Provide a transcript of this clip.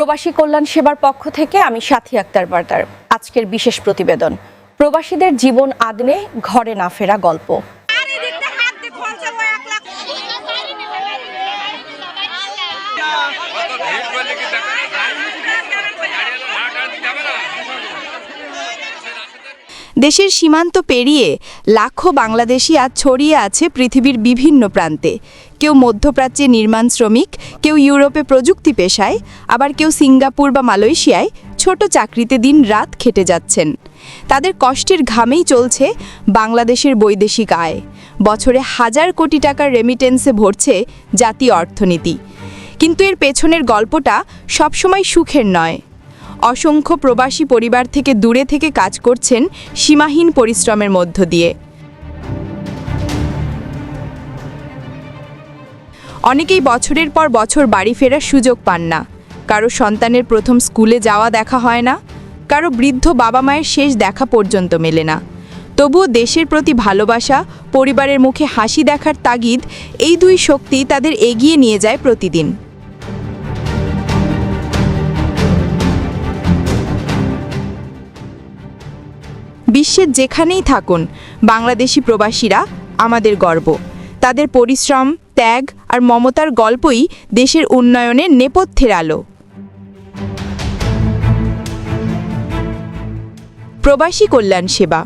প্রবাসী কল্যাণ সেবার পক্ষ থেকে আমি সাথী আক্তার বার্তার। আজকের বিশেষ প্রতিবেদন। প্রবাসীদের জীবন আদনে ঘরে না ফেরা গল্প। দেশের সীমান্ত পেরিয়ে লাখো বাংলাদেশি আজ ছড়িয়ে আছে পৃথিবীর বিভিন্ন প্রান্তে। কেউ মধ্যপ্রাচ্যে নির্মাণ শ্রমিক, কেউ ইউরোপে প্রযুক্তি পেশায়, আবার কেউ সিঙ্গাপুর বা মালয়েশিয়ায় ছোট চাকরিতে দিন রাত খেটে যাচ্ছেন। তাদের কষ্টের ঘামেই চলছে বাংলাদেশের বৈদেশিক আয়। বছরে হাজার কোটি টাকার রেমিটেন্সে ভরছে জাতীয় অর্থনীতি। কিন্তু এর পেছনের গল্পটা সবসময় সুখের নয়। অসংখ্য প্রবাসী পরিবার থেকে দূরে থেকে কাজ করছেন সীমাহীন পরিশ্রমের মধ্য দিয়ে। অনেকেই বছরের পর বছর বাড়ি ফেরার সুযোগ পান না। কারও সন্তানের প্রথম স্কুলে যাওয়া দেখা হয় না, কারও বৃদ্ধ বাবা মায়ের শেষ দেখা পর্যন্ত মেলে না। তবুও দেশের প্রতি ভালোবাসা, পরিবারের মুখে হাসি দেখার তাগিদ, এই দুই শক্তি তাদের এগিয়ে নিয়ে যায় প্রতিদিন। বিশ্বের যেখানেই থাকুন, বাংলাদেশি প্রবাসীরা আমাদের গর্ব। তাদের পরিশ্রম, ত্যাগ আর মমতার গল্পই দেশের উন্নয়নের নেপথ্যের আলো। প্রবাসী কল্যাণ সেবা।